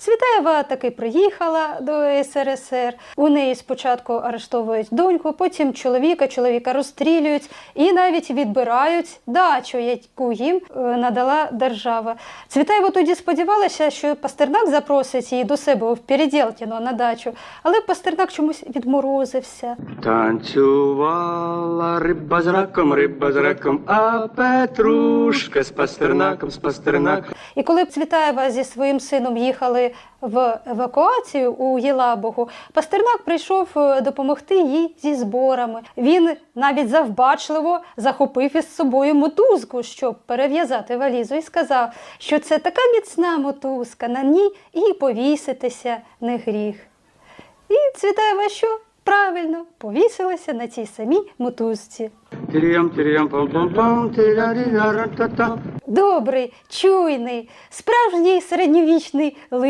Цвітаєва таки приїхала до СРСР. У неї спочатку арештовують доньку, потім чоловіка, чоловіка розстрілюють і навіть відбирають дачу, яку їм е, надала держава. Цвітаєва тоді сподівалася, що Пастернак запросить її до себе в Передєлтіно на дачу, але Пастернак чомусь відморозився. Танцювала риба з раком, риба з раком, а Петрушка з пастернаком, з пастернаком. І коли Цвітаєва зі своїм сином їхали в евакуацію у Єлабугу, Пастернак прийшов е, допомогти їй зі зборами. Він навіть завбачливо захопив із собою мотузку, щоб перев'язати валізу, і сказав, що це така міцна мотузка, на ній і повіситися не гріх. І Цвітаєва що? Правильно, повісилася на цій самій мотузці. Добрий, чуйний, справжній середньовічний ли.